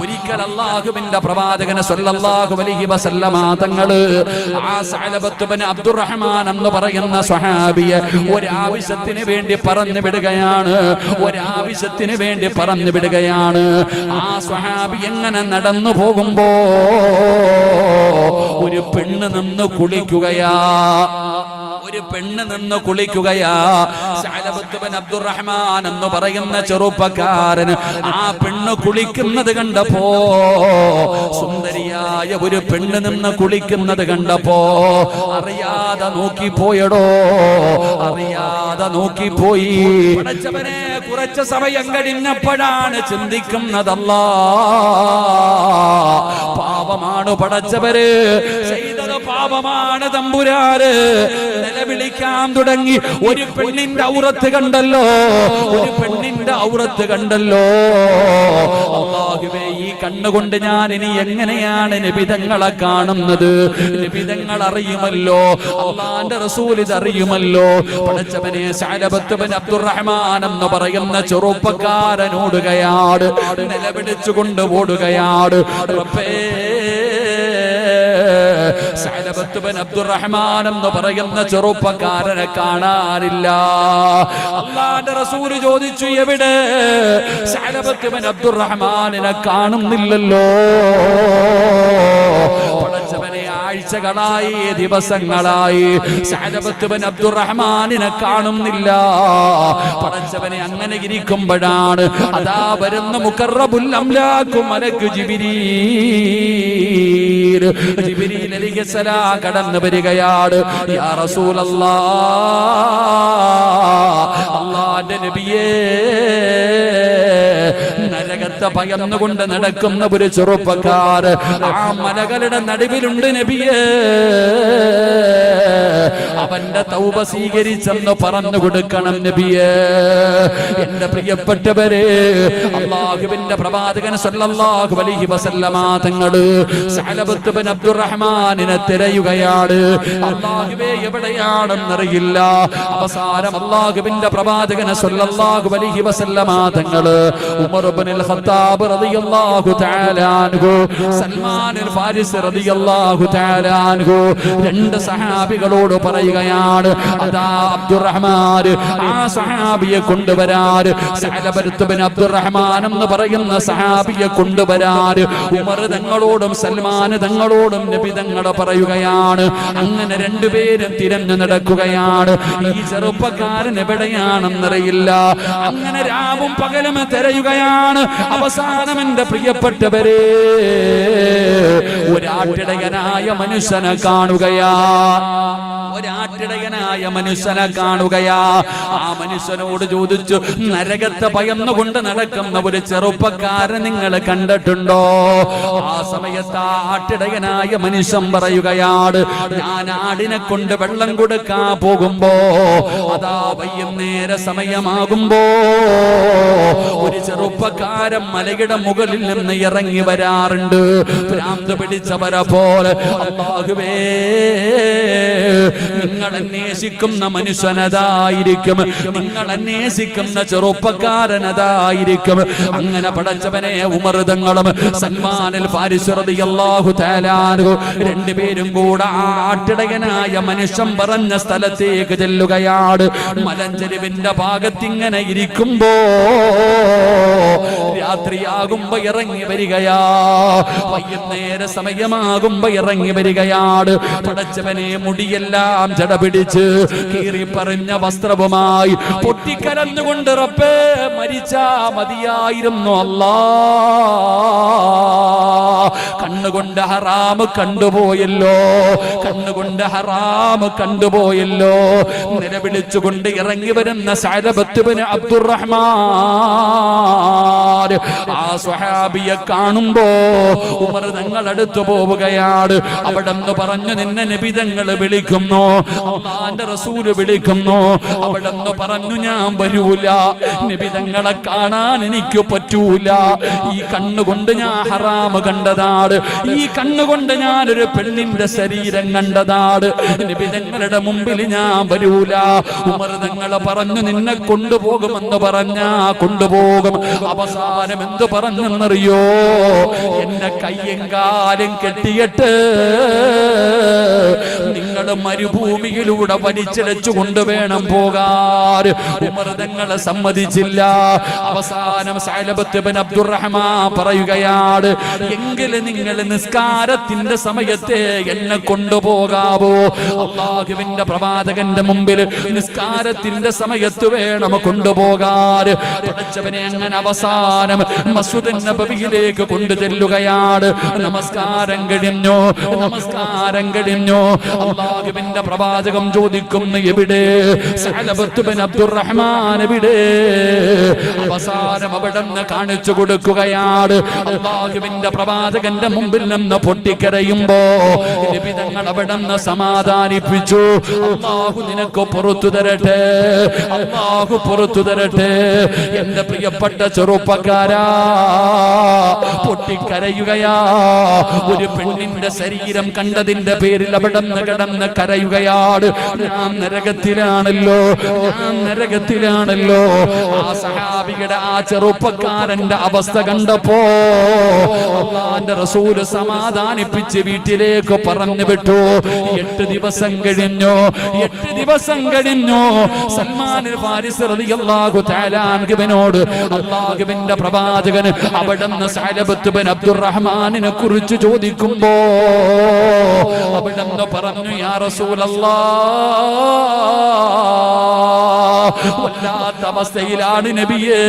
ഒരിക്കൽ സല്ലല്ലാഹു അലൈഹി വസല്ലമ ആ സഅലബത്ത് ഇബ്നു അബ്ദുറഹ്മാൻ എന്ന് പറയുന്ന ഒരാവശ്യത്തിന് വേണ്ടി പറഞ്ഞു വിടുകയാണ് ഒരാവശ്യത്തിന് വേണ്ടി പറഞ്ഞു വിടുകയാണ്. ആ സ്വഹാബി എങ്ങനെ നടന്നു പോകുമ്പോ ഒരു പെണ്ണ് നിന്ന് കുളിക്കുകയാ. ഒരു പെണ്ണ് നിന്ന് കുളിക്കുകയാ. അബ്ദുറഹ്മാൻ എന്ന് പറയുന്ന ചെറുപ്പക്കാരൻ ആ പെണ്ണ് കുളിക്കുന്നത് കണ്ടപ്പോ സുന്ദരിയായ ഒരു പെണ്ണ് നിന്ന് കുളിക്കുന്നത് കണ്ടപ്പോ അറിയാതെ നോക്കിപ്പോയടോ അറിയാതെ നോക്കിപ്പോയി. കുറച്ച് സമയം കഴിഞ്ഞപ്പോഴാണ് ചിന്തിക്കുന്നതല്ല. പാപമാണ് പടച്ചവര്. ചെയ്തത് പാപമാണ് തമ്പുരാര് നിലവിളിക്കാൻ തുടങ്ങി. ഒരു പെണ്ണിന്റെ ഔറത്ത് കണ്ടല്ലോ. ഒരു പെണ്ണിന്റെ ഔറത്ത് കണ്ടല്ലോ. അള്ളാഹുവേ ഈ കണ്ണുകൊണ്ട് ഞാൻ ഇനി എങ്ങനെയാണ് നിബിതങ്ങളെ കാണുന്നത്? നിബിതങ്ങൾ അറിയുമല്ലോ. അള്ളാന്റെ റസൂൽ ഇത് അറിയുമല്ലോ. പടച്ചവനെ സാലബത്തുബൻ അബ്ദുറഹ്മാൻ എന്ന് പറയുന്ന ചെറുപ്പക്കാരനോടുകയാണ് നിലവിളിച്ചുകൊണ്ട് ഓടുകയാണ് റബ്ബേ ബിൻ അബ്ദുറഹ്മാൻ എന്ന് പറയുന്ന ചെറുപ്പക്കാരനെ കാണാനില്ല. അള്ളാന്റെ റസൂൽ ചോദിച്ചു എവിടെ? ബിൻ അബ്ദുറഹ്മാനിനെ കാണുന്നില്ലല്ലോ. ആഴ്ചകളായി ദിവസങ്ങളായി. സഅലബത്ത് ബിൻ അബ്ദുറഹ്മാനിനെ കാണുന്നില്ല. പടച്ചവനെ അങ്ങനെ ഇരിക്കുമ്പോഴാണ് അതാ വരുന്ന മുക്കറബുൽ അംലാക്കും മലക്ക് ജിബിരീൽ. ജിബിരീൽ അലിഹിസ്സലാം കടന്നു വരികയാണ്. യാ റസൂലല്ലാ അള്ളാന്റെ നബിയേ നരകത്തെ ഭയന്നുകൊണ്ട് നടക്കുന്ന ഒരു ചെറുപ്പക്കാർ. ആ മലകളുടെ നടുവിലുണ്ട് നബിയേ. അവന്റെ തൗബ സ്വീകരിച്ചെന്ന് പറഞ്ഞു കൊടുക്കണം നബിയേ. എന്റെ പ്രിയപ്പെട്ടവരെ അള്ളാഹുവിന്റെ പ്രവാചകൻ സല്ലല്ലാഹു അലൈഹി വസല്ലമ തങ്ങൾ സഅലബത്ത് ബിൻ അബ്ദുറഹ്മാനിനെ തിരയുകയാണ്. അള്ളാഹുവേ എവിടെയാണെന്നറിയില്ല. അവസാനം അള്ളാഹുവിന്റെ പ്രവാചകൻ സല്ലല്ലാഹു അലൈഹി വസല്ലമ തങ്ങൾ ഉമർ ഇബ്നുൽ ഖത്താബ് റളിയല്ലാഹു തആല അൻഹു സൽമാൻ അൽ ഫാരിസ് റളിയല്ലാഹു തആല അൻഹു രണ്ട് സഹാബികളോട് പറയുകയാണ് അതാ അബ്ദുറഹ്മാൻ ആ സഹാബിയെ കൊണ്ടുവരാൻ സഅലബത്ത് ബിൻ അബ്ദുറഹ്മാൻ എന്ന് പറയുന്ന സഹാബിയെ കൊണ്ടുവരാൻ ഉമർ തങ്ങളോടും സൽമാൻ തങ്ങളോടും നബി തങ്ങൾ പറയുകയാണ് അങ്ങനെ രണ്ടുപേരും തിരഞ്ഞു നടക്കുകയാണ് ഈ ചെറുപ്പക്കാരൻ എവിടെയാണെന്നറിയില്ല അങ്ങനെ രാവും പകലും തിരയുകയാണ് അവസാനം എന്റെ പ്രിയപ്പെട്ടവരെ ഒരാട്ടിടയനായ മനുഷ്യനെ കാണുകയാ. ഒരാട്ടിടയനായ മനുഷ്യനെ കാണുകയാ. ആ മനുഷ്യനോട് ചോദിച്ചു നരകത്തെ ഭയന്നുകൊണ്ട് നടക്കുന്ന ഒരു ചെറുപ്പക്കാരൻ നിങ്ങൾ കണ്ടിട്ടുണ്ടോ? ആ സമയത്ത് ആട്ടിടയനായ മനുഷ്യൻ പറയുകയാണ് ഞാൻ ആടിനെ കൊണ്ട് വെള്ളം കൊടുക്കാൻ പോകുമ്പോ അതാ വൈകുന്നേര സമയമാകുമ്പോ ഒരു ചെറുപ്പക്കാരൻ മലയുടെ മുകളിൽ നിന്ന് ഇറങ്ങി വരാറുണ്ട്. ഭ്രാന്ത് പിടിച്ചവരെ പോലെ നിങ്ങൾ അന്വേഷിക്കുന്ന മനുഷ്യനതായിരിക്കും. നിങ്ങൾ അന്വേഷിക്കുന്ന ചെറുപ്പക്കാരനതായിരിക്കും. അങ്ങനെ പടച്ചവനെ ഉമർതങ്ങളും സൽമാനിൽ പാരിശ്വറതിയല്ലാഹു തേലാനു രണ്ടുപേരും കൂടെ ആട്ടിടയനായ മനുഷ്യൻ പറഞ്ഞ സ്ഥലത്തേക്ക് ചെല്ലുകയാണ്. മലഞ്ചെരുവിന്റെ ഭാഗത്തിങ്ങനെ ഇരിക്കുമ്പോ രാത്രിയാകുമ്പോ ഇറങ്ങി വരികയാ. വൈകുന്നേര സമയമാകുമ്പോ ഇറങ്ങി വരികയാണ്. പടച്ചവനെ മുടിയെല്ലാം ജട പിടിച്ച് കീറി പറഞ്ഞ വസ്ത്രവുമായി പൊട്ടിക്കരഞ്ഞുകൊണ്ട് മരിച്ചാ മതിയായിരുന്നു അല്ലാ. കണ്ണുകൊണ്ട് ഹറാമ് കണ്ടുപോയല്ലോ. കണ്ണുകൊണ്ട് ഹറാമ് കണ്ടുപോയല്ലോ. നിലവിളിച്ചുകൊണ്ട് ഇറങ്ങി വരുന്ന സാരബത്തുബിന് അബ്ദുറഹ്മാൻ. ആ സ്വഹാബിയെ കാണുമ്പോ ഉമർ തങ്ങൾ അടുത്തു പോവുകയാണ്. അവിടെ നിന്ന് പറഞ്ഞു നിന്നെ നിബിതങ്ങൾ വിളിക്കുന്നു. റസൂൽ വിളിക്കുന്നു. അവിടെ നിന്ന് പറഞ്ഞു ഞാൻ വരൂല. നിബിതങ്ങളെ കാണാൻ എനിക്ക് പറ്റൂല. ഈ കണ്ണുകൊണ്ട് ഞാൻ ഹറാമ് കണ്ടതാണ് ഈ കണ്ണുകൊണ്ട് ഞാനൊരു പെണ്ണിന്റെ ശരീരം കണ്ടതാണ് നിബിതങ്ങളുടെ മുമ്പിൽ ഞാൻ വരൂല. ഉമർ തങ്ങളെ പറഞ്ഞു നിന്നെ കൊണ്ടുപോകുമെന്ന് പറഞ്ഞാ കൊണ്ടുപോകും. അവസാനം എന്ത് പറഞ്ഞെന്നറിയോ? എന്റെ കയ്യും കാലും കെട്ടിയിട്ട് നിങ്ങൾ മരുഭൂമിയിലൂടെ വലിച്ചിടച്ചു കൊണ്ടുവേണം പോകാൻ. ഉമർദങ്ങളെ സമ്മതിച്ചില്ല. അവസാനം സൈലബത്ത് ബിൻ അബ്ദുറഹ്മാൻ പറയുകയാണ് എങ്കിലും നിങ്ങൾ നിസ്കാരത്തിന്റെ സമയത്തെ എന്നെ കൊണ്ടുപോകാവോ? അള്ളാഹുവിന്റെ പ്രവാചകന്റെ മുമ്പിൽ നിസ്കാരത്തിന്റെ സമയത്ത് വേണം കൊണ്ടുപോകാൻ. അങ്ങനെ അവസാനം മസൂദ് നബിയിലേക്ക് കൊണ്ടു ചെല്ലുകയാണ് നമസ്കാരം കഴിഞ്ഞു നമസ്കാരം കഴിഞ്ഞു. അള്ളാഹുവിന്റെ പ്രവാചകം ചോദിക്കുന്നു എവിടെ? അബ്ദുറഹ്മാൻ എവിടെ? അവസാനം അവിടെ നിന്ന് കാണിച്ചു കൊടുക്കുകയാണ്. അള്ളാഹുവിന്റെ പ്രവാചകന്റെ മുമ്പിൽ നിന്ന് പൊട്ടിക്കരയുമ്പോ നിബിതങ്ങൾ അവിടെ നിന്ന് സമാധാനിപ്പിച്ചു. അള്ളാഹു നിനക്ക് പുറത്തു തരട്ടെ. അള്ളാഹു പുറത്തു തരട്ടെ. എന്റെ പ്രിയപ്പെട്ട ചെറുപ്പക്കാരാ പൊട്ടിക്കരയുകയാ ഒരു പെണ്ണിന്റെ ശരീരം കണ്ടതിന്റെ പേരിൽ അവിടെ കടന്ന് കരയുകയാണ്. ഞാൻ നരകത്തിലാണല്ലോ. ഞാൻ നരകത്തിലാണല്ലോ. ആ സഹാബിയുടെ ആ ചെറുപ്പക്കാരന്റെ അവസ്ഥ കണ്ടപ്പോ അള്ളാന്റെ റസൂൽ സമാധാനിപ്പിച്ച് വീട്ടിലേക്ക് പറഞ്ഞു വിട്ടു. എട്ട് ദിവസം കഴിഞ്ഞു. എട്ട് ദിവസം കഴിഞ്ഞു. റളിയല്ലാഹു തആല അൻഹുവിനോട് അള്ളാഹുവിന്റെ പ്രവാചകൻ അവിടുന്ന് അബ്ദുറഹ്മാനിനെ കുറിച്ച് ചോദിക്കുമ്പോ അവിടെന്ന് പറഞ്ഞു യാ റസൂലല്ലാഹ് വല്ലാത്ത അവസ്ഥയിലാണ് നബിയേ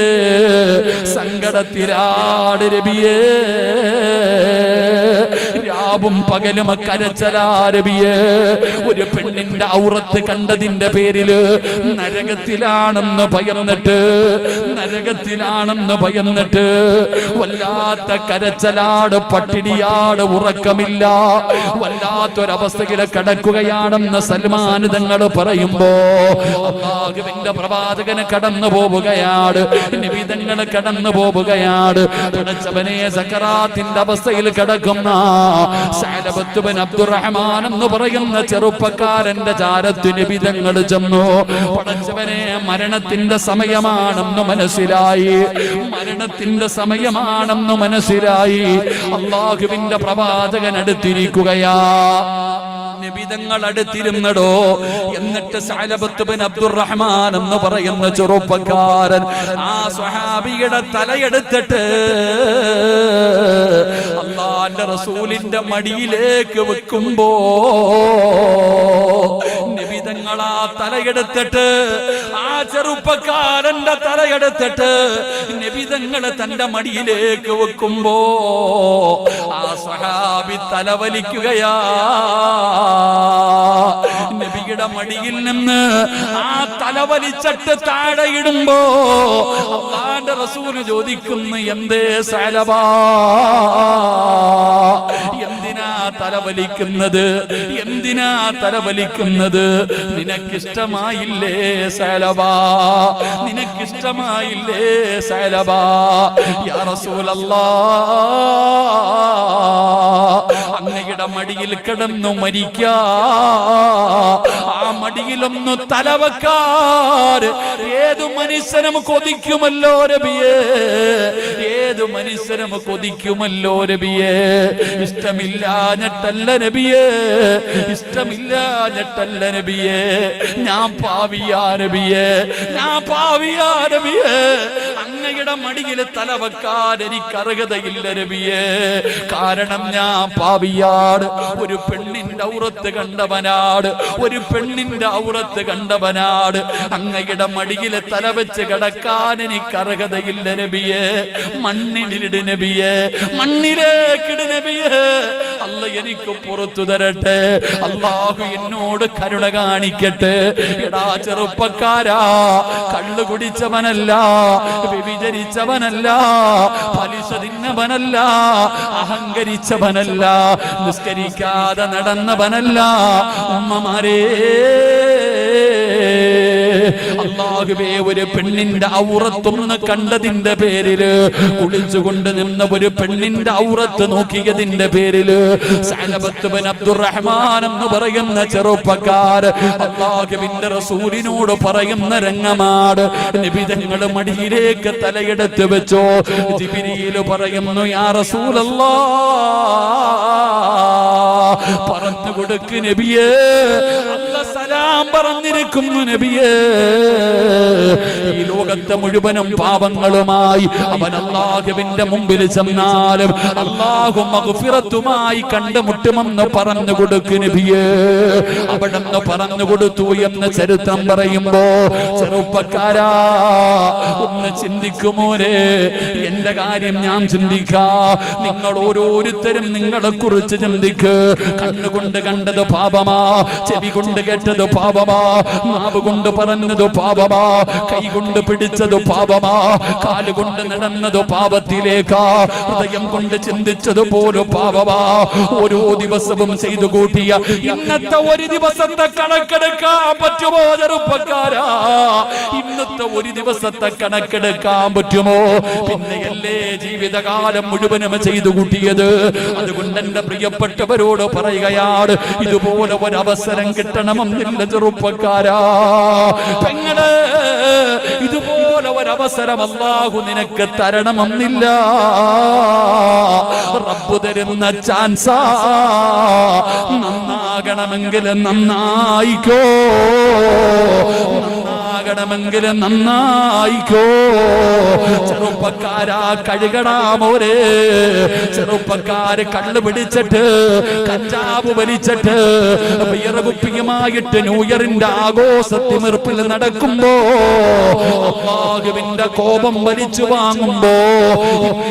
സങ്കടത്തിലാണ് നബിയേ. രാവും പകലും കരച്ചലാരബിയെ ഒരു പെണ്ണിന്റെ ഔറത്ത് കണ്ടതിന്റെ പേരിൽ നരകത്തിലാണെന്ന് ഭയന്നിട്ട് നരകത്തിലാണെന്ന് ഭയന്നിട്ട് വല്ലാത്ത കരച്ചലാട് പട്ടിണിയാട് ഉറക്കമില്ല. വല്ലാത്തൊരവസ്ഥയിൽ കടക്കുകയാണെന്ന് സൽമാൻ തങ്ങൾ പറയുമ്പോ അള്ളാഹുവിന്റെ പ്രവാചകന് കടന്നു പോവുകയാണ് നിവിധങ്ങൾ കടന്നു പോവുകയാണ്. പടച്ചവനെ സക്കറാത്തിന്റെ അവസ്ഥയിൽ കിടക്കുന്ന അബ്ദുറഹ്മാൻ എന്ന് പറയുന്ന ചെറുപ്പക്കാരന്റെ ചാരത്തിന് വിധങ്ങൾ ചെന്നു. പടച്ചവനെ മരണത്തിന്റെ സമയമാണെന്ന് മനസ്സിലായി. മരണത്തിന്റെ സമയമാണെന്ന് മനസ്സിലായി. അള്ളാഹുവിന്റെ പ്രവാചകൻ അടുത്തിരിക്കുകയാ. നിബിതങ്ങൾ അടുത്തിരുന്നടോ എന്നിട്ട് സഅലബത്ത് ബിൻ അബ്ദുറഹ്മാൻ എന്ന് പറയുന്ന ചെറുപ്പക്കാരൻ ആ സ്വഹാബിയുടെ തലയെടുത്തിട്ട് അള്ളാന്റെ റസൂലിന്റെ മടിയിലേക്ക് വെക്കുമ്പോ നിബിതങ്ങൾ ആ തലയെടുത്തിട്ട് ആ ചെറുപ്പക്കാരന്റെ തലയെടുത്തിട്ട് നിബിതങ്ങളെ തന്റെ മടിയിലേക്ക് വെക്കുമ്പോ സഹാബി തലവലിക്കുകയാ. നബിയുടെ മടിയിൽ നിന്ന് ആ തലവലിച്ചിട്ട് താഴെ ഇടുമ്പോ അള്ളാന്റെ റസൂൽ ചോദിക്കുന്നു എന്തേ സലബാ എന്തിനാ തലവലിക്കുന്നത്? എന്തിനാ തലവലിക്കുന്നത്? നിനക്കിഷ്ടമായില്ലേ സലബാ നിനക്കിഷ്ടമായില്ലേ സലബാ യാ റസൂലല്ലാ മടിയിൽ കിടന്നു മരിക്ക. ആ മടിയിലൊന്ന് തലവക്കാർ ഏതു മനുഷ്യനും കൊതിക്കുമല്ലോ രബിയേ. ഏതു മനുഷ്യനും കൊതിക്കുമല്ലോ രബിയേ. ഇഷ്ടമില്ലാഞ്ഞിട്ടല്ല നബിയേ ഇഷ്ടമില്ലാഞ്ഞിട്ടല്ല നബിയേ ഞാൻ പാവിയാ നബിയേ ഞാൻ പാവിയാ നബിയേ അങ്ങയുടെ മടിയിൽ തലവക്കാൻ എനിക്ക് അർഹതയില്ല നബിയേ കാരണം ഞാൻ പാവിയാട് ഒരു പെണ്ണിന്റെ ഔറത്ത് കണ്ടവനാട് ഒരു പെണ്ണിന്റെ ഔറത്ത് കണ്ടവനാട് അങ്ങയുടെ മടിയിൽ തല വെച്ച് കിടക്കാൻ എനിക്ക് അർഹതയില്ല നബിയേ മണ്ണിലിട് മണ്ണിലേക്കിട് നബിയേ അല്ല എനിക്ക് പുറത്തു തരട്ടെ. അള്ളാഹു എന്നോട് കരുണ കാണിക്കട്ടെ. എടാ ചെറുപ്പക്കാരാ കള്ളു കുടിച്ചവനല്ല വിചരിച്ചവനല്ല പലിശ തിന്നവനല്ല അഹങ്കരിച്ചവനല്ല നിസ്കരിക്കാതെ നടന്നവനല്ല. ഉമ്മമാരേ അള്ളാഹുവേ ഒരു പെണ്ണിന്റെ ഔറത്തൊന്ന് കണ്ടതിന്റെ പേരിൽ കുളിച്ചുകൊണ്ട് നിന്ന ഒരു പെണ്ണിന്റെ ഔറത്ത് നോക്കിയതിന്റെ പേരിൽ അബ്ദുറഹ്മാൻ എന്ന് പറയുന്ന ചെറുപ്പക്കാർ അള്ളാഹുവിന്റെ റസൂലിനോട് പറയുന്ന രംഗമാണ്. നിബിതങ്ങൾ മടിയിലേക്ക് തലയെടുത്ത് വെച്ചോ ജിബിരിയിൽ പറയുന്നു യാ റസൂലല്ലാ പറഞ്ഞു കൊടുക്ക് നബിയേ സലാം പറഞ്ഞിരിക്കുന്നു നബിയേ. ഈ ലോകത്തെ മുഴുവനും പാപങ്ങളുമായി അവൻ അള്ളാഹുവിന്റെ മുമ്പിൽ ചെന്നാലും അള്ളാഹു മകുഫിറത്തുമായി കണ്ടുമുട്ടുമെന്ന് പറഞ്ഞു കൊടുക്ക് നബിയേ. അവിടെന്ന് പറഞ്ഞു കൊടുത്തു എന്ന് ചരിത്രം പറയുമ്പോ ചെറുപ്പക്കാരാ ഒന്ന് ചിന്തിക്കുമോരെ എന്റെ കാര്യം ഞാൻ ചിന്തിക്കാ. നിങ്ങൾ ഓരോരുത്തരും നിങ്ങളെ കുറിച്ച് ചിന്തിക്ക്. കണ്ണുകൊണ്ട് കണ്ടത് പാപമാ ചെവി കൊണ്ട് കേട്ടത് പാപമാ. നാവ് കൊണ്ട് പറഞ്ഞത് പാപമാ. കൈ കൊണ്ട് പിടിച്ചത് പാപമാ. കാലുകൊണ്ട് നടന്നത് പാപത്തിലേക്കാ. ഹൃദയം കൊണ്ട് ചിന്തിച്ചത് പോലും പാപമാ. ഓരോ ദിവസവും ചെയ്തു കൂട്ടിയ ഇന്നത്തെ ഒരു ദിവസത്തെ കണക്കെടുക്കാൻ പറ്റുമോ ചെറുപ്പക്കാരാ? ഇന്നത്തെ ഒരു ദിവസത്തെ കണക്കെടുക്കാൻ പറ്റുമോ? പിന്നെയല്ലേ ജീവിതകാലം മുഴുവനും ചെയ്തു കൂട്ടിയത്. അതുകൊണ്ട് എന്റെ പ്രിയപ്പെട്ടവരോട് പറയുകയാണ് ഇതുപോലെ ഒരു അവസരം കിട്ടണമെന്നില്ല ചെറുപ്പക്കാരാ. പെങ്ങൾ ഇതുപോലെ ഒരവസരം അള്ളാഹു നിനക്ക് തരണമെന്നില്ല. റബ്ബു തരുന്ന ചാൻസാ. നന്നാകണമെങ്കിൽ നന്നായിക്കോ. നന്നാകണമെങ്കിൽ നന്നായിക്കോ. ചെറുപ്പക്കാരാ കഴുകടാ മോരെ. ചെറുപ്പക്കാര് കള്ള് പിടിച്ചിട്ട് കഞ്ചാവ് വലിച്ചിട്ട് വിയറകുപ്പിയുമായിട്ട് ന്യൂയറിന്റെ ആഘോഷത്തിമിർപ്പിൽ നടക്കുമ്പോ അള്ളാഹുവിന്റെ കോപം വലിച്ചു വാങ്ങുമ്പോ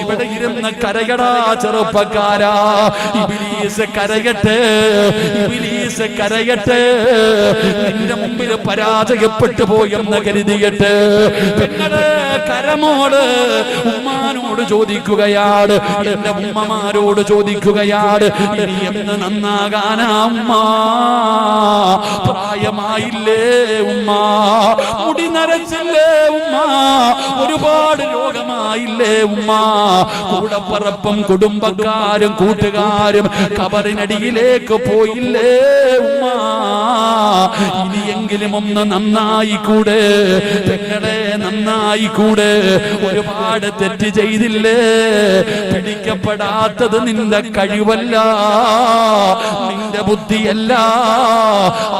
ഇവിടെ ഇരുന്ന് കരയടാ ചെറുപ്പക്കാരാ ഇബിലീസ് കരയട്ടെ ഇബിലീസ് കരയട്ടെ നിന്റെ മുമ്പിൽ പരാജയപ്പെട്ടു പോയെന്ന് കരുതിയിട്ട് പെങ്ങൾ കരമോട് ഉമ്മാനോട് ചോദിക്കുകയാണ്. എന്റെ ഉമ്മമാരോട് ചോദിക്കുകയാണ്. ഇനി എന്ന് നന്നാകാനാ ഉമ്മ? പ്രായമായില്ലേ ഉമ്മ? മുടി നരച്ചില്ലേ ഉമ്മ? ഒരുപാട് രോഗമായില്ലേ ഉമ്മ? കൂടപ്പറപ്പും കുടുംബക്കാരും കൂട്ടുകാരും കബറിനടിയിലേക്ക് പോയില്ലേ ഉമ്മ? ഇനിയെങ്കിലും ഒന്ന് നന്നായി കൂടെ നന്നായി കൂടെ ഒരുപാട് തെറ്റ് ചെയ്തില്ലേ? പിടിക്കപ്പെടാത്തത് നിന്റെ കഴിവല്ല നിന്റെ ബുദ്ധിയല്ല.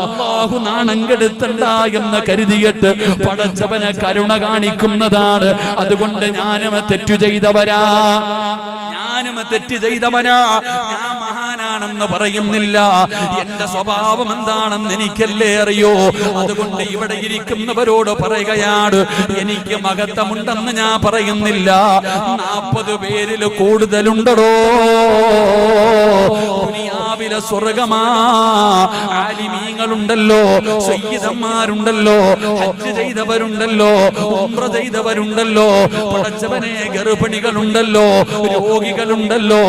അള്ളാഹു നാണം കെടുത്തണ്ട എന്ന് കരുതിയിട്ട് പടച്ചവനെ കരുണ കാണിക്കുന്നതാണ്. അതുകൊണ്ട് ഞാനും തെറ്റു ചെയ്തവരാ. ഞാനും തെറ്റ് ചെയ്തവനാ ഞാൻ മഹാനാണെന്ന് പറയുന്നില്ല. എന്റെ സ്വഭാവം എന്താണെന്ന് എനിക്കല്ലേ അറിയോ? അതുകൊണ്ട് ഇവിടെ ഇരിക്കുന്നവരോട് പറയുകയാണ് എനിക്ക് മകത്വമുണ്ടെന്ന് ഞാൻ പറയുന്നില്ല. നാൽപ്പത് പേരിൽ കൂടുതലുണ്ടടോ. ദുനിയാവിലെ സ്വർഗമാ. ആലിമീങ്ങളുണ്ടല്ലോ സയ്യിദന്മാരുണ്ടല്ലോ ഹജ്ജ് ചെയ്തവരുണ്ടല്ലോ ഉംറ ചെയ്തവരുണ്ടല്ലോ പടച്ചവനെ ഗർഭിണികളുണ്ടല്ലോ രോഗികളുണ്ടല്ലോ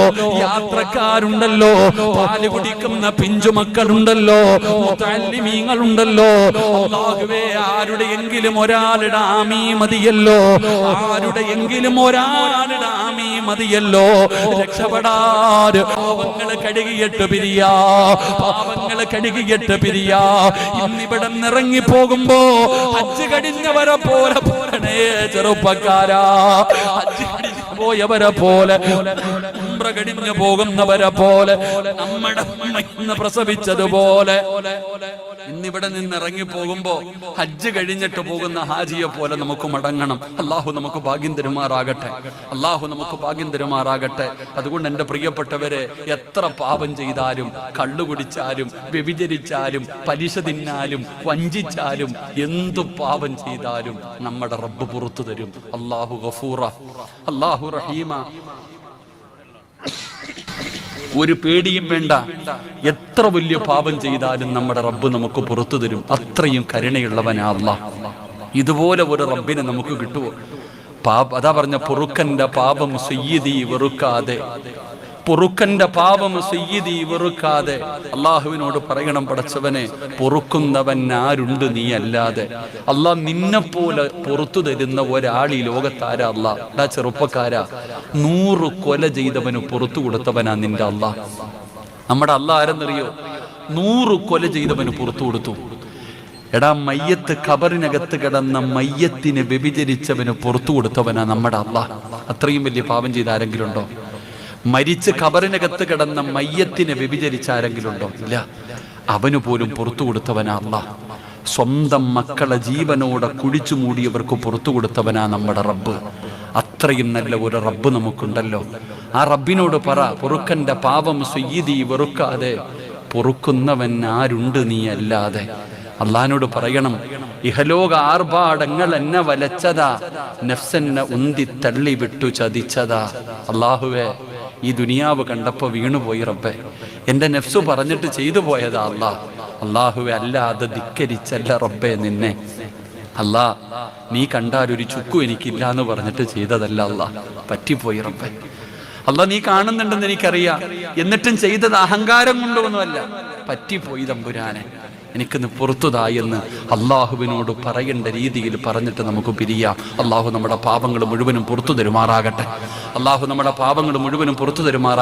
യാത്രക്കാരുണ്ടല്ലോ പാൽ കുടിക്കുന്ന പിഞ്ചുമക്കളുണ്ടല്ലോ തല്ലിമീങ്ങളുണ്ടല്ലോ അള്ളാഹുവേ ആരുടെയെങ്കിലും ഒരാളുടെ ആമീ മതിയല്ലോ ആരുടെയെങ്കിലും ഒരാളുടെ ആമീ മതിയല്ലോ. രക്ഷപ്പെടാറ് പാവങ്ങൾ കഴുകിയിട്ട് പിരിയാ പാപങ്ങളെ കഴുകിയിട്ട് പിരിയാ. ഇന്നിവിടെ നിറങ്ങി പോകുമ്പോ ഹജ്ജ് കടിഞ്ഞവരെ പോലെ പോരണേ ചെറുപ്പക്കാരാ. പോയവരെ പോലെ ഉംറ കടിഞ്ഞു പോകുന്നവരെ പോലെ നമ്മുടെ പ്രസവിച്ചതുപോലെ. ഇന്നിവിടെ നിന്ന് ഇറങ്ങി പോകുമ്പോ ഹജ്ജ് കഴിഞ്ഞിട്ട് പോകുന്ന ഹാജിയെ പോലെ നമുക്ക് മടങ്ങണം. അള്ളാഹു നമുക്ക് ഭാഗ്യം തരുമാറാകട്ടെ. അള്ളാഹു നമുക്ക് ഭാഗ്യം തരുമാറാകട്ടെ. അതുകൊണ്ട് എന്റെ പ്രിയപ്പെട്ടവരെ എത്ര പാപം ചെയ്താലും കള്ളു കുടിച്ചാലും വ്യഭിചരിച്ചാലും പലിശ തിന്നാലും വഞ്ചിച്ചാലും എന്തു പാപം ചെയ്താലും നമ്മുടെ റബ്ബ് പുറത്തു തരും. അള്ളാഹു ഗഫൂറ. അള്ളാഹു റഹീമ. ഒരു പേടിയും വേണ്ട. എത്ര വലിയ പാപം ചെയ്താലും നമ്മുടെ റബ്ബ് നമുക്ക് പുറത്തു തരും. അത്രയും കരുണയുള്ളവനാ ഇതുപോലെ ഒരു റബ്ബിനെ നമുക്ക് കിട്ടുമോ പാപ അതാ പറഞ്ഞ പൊറുക്കന്റെ പാപം സയ്യതി വെറുക്കാതെ. പൊറുക്കന്റെ പാപം സയ്യിദി വെറുക്കാതെ. അള്ളാഹുവിനോട് പറയണം പടച്ചവനെ പൊറുക്കുന്നവൻ ആരുണ്ട് നീ അല്ലാതെ. അള്ളാഹ് നിന്നെ പോലെ പുറത്തു തരുന്ന ഒരാൾ ഈ ലോകത്താരാ അള്ളാ? ചെറുപ്പക്കാരാ. നൂറ് കൊല ചെയ്തവന് പുറത്തു കൊടുത്തവനാ നിന്റെ അള്ളാഹ് നമ്മുടെ അള്ളാഹ് ആരെന്നറിയോ? നൂറ് കൊല ചെയ്തവന് പുറത്തു കൊടുത്തു. എടാ മയ്യത്ത് ഖബറിനകത്ത് കിടന്ന മയ്യത്തിന് വ്യഭിചരിച്ചവന് പുറത്തു കൊടുത്തവനാ നമ്മുടെ അള്ളാഹ് അത്രയും വലിയ പാപം ചെയ്ത ആരെങ്കിലും ഉണ്ടോ മരിച്ച് ഖബറിനകത്ത് കിടന്ന മയ്യത്തിനെ വ്യഭിചരിച്ച ആരെങ്കിലും ഉണ്ടോ ഇല്ല. അവന് പോലും പുറത്തു കൊടുത്തവനാ അള്ളാഹ്. സ്വന്തം മക്കളെ ജീവനോടെ കുഴിച്ചു മൂടിയവർക്ക് പുറത്തു കൊടുത്തവനാ നമ്മുടെ റബ്ബ്. അത്രയും നല്ല ഒരു റബ്ബ് നമുക്കുണ്ടല്ലോ. ആ റബ്ബിനോട് പറ പൊറുക്കന്റെ പാപം സ്വയ്യതി വെറുക്കാതെ പൊറുക്കുന്നവൻ ആരുണ്ട് നീ അല്ലാതെ? അള്ളഹാനോട് പറയണം ഇഹലോക ആർഭാടങ്ങൾ എന്നെ വലച്ചതാ നഫ്സെന്നെ ഉന്തി തള്ളി വിട്ടു ചതിച്ചതാ. അള്ളാഹുവേ ഈ ദുനിയാവ് കണ്ടപ്പോൾ വീണുപോയി റബ്ബെ. എന്റെ നെഫ്സു പറഞ്ഞിട്ട് ചെയ്തു പോയതാ അള്ളാഹ് അള്ളാഹുവെ അല്ലാതെ ധിക്കരിച്ചല്ല റബ്ബെ നിന്നെ. അല്ലാ നീ കണ്ടാൽ ഒരു ചുക്കു എനിക്കില്ല എന്ന് പറഞ്ഞിട്ട് ചെയ്തതല്ല അല്ലാ പറ്റിപ്പോയി റബ്ബെ. അല്ല നീ കാണുന്നുണ്ടെന്ന് എനിക്കറിയാം. എന്നിട്ടും ചെയ്തത് അഹങ്കാരം കൊണ്ടൊന്നുമല്ല. പറ്റിപ്പോയി തമ്പുരാനെ. എനിക്കിന്ന് പുറത്തുതാ എന്ന് അള്ളാഹുവിനോട് പറയേണ്ട രീതിയിൽ പറഞ്ഞിട്ട് നമുക്ക് പിരിയാം. അള്ളാഹു നമ്മുടെ പാപങ്ങൾ മുഴുവനും പുറത്തു തരുമാറാകട്ടെ. അള്ളാഹു നമ്മുടെ പാപങ്ങൾ മുഴുവനും പുറത്തു തരുമാറാകട്ടെ.